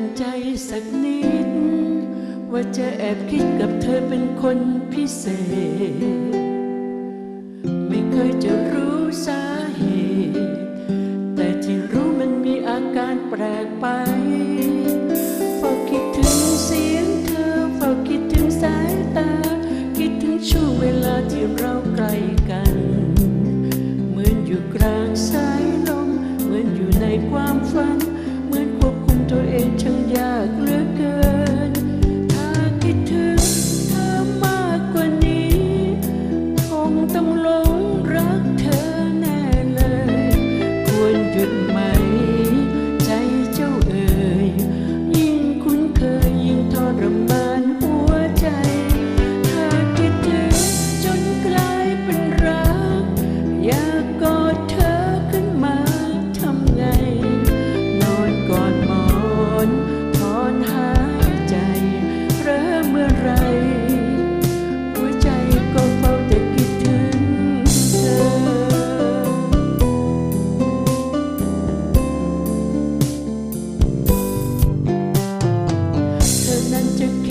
นใจสักนิด ว่าจะแอบคิดกับเธอเป็นคนพิเศษ ไม่เคยจะรู้สาเหตุ แต่ที่รู้มันมีอาการแปลกไปพอคิดถึงเสียงเธอพอคิดถึงสายตา คิดถึงช่วงเวลาที่เรากล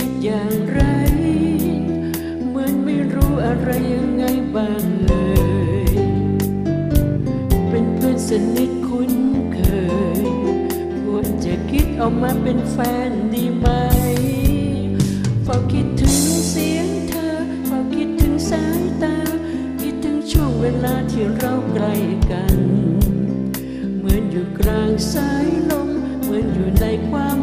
คิดอย่างไร เหมือนไม่รู้อะไรยังไงบ้างเลย เป็นเพื่อนสนิทคุ้นเคย ควรจะคิดออกมาเป็นแฟนดีไหมเฝ้าคิดถึงเสียงเธอเฝ้าคิดถึงสายตา คิดถึงช่วงเวลาที่เราใกล้กัน เหมือนอยู่กลางสายลม เหมือนอยู่ในความ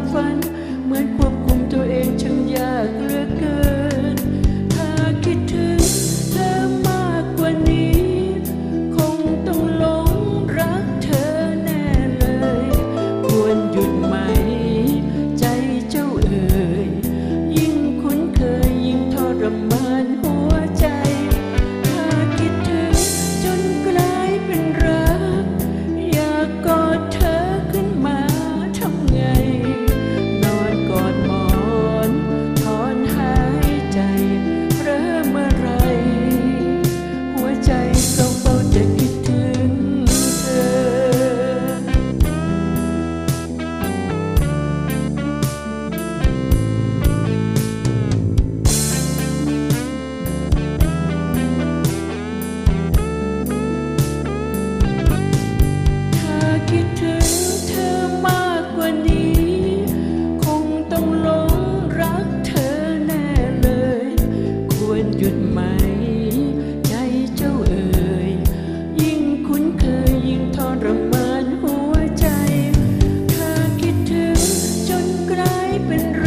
been road.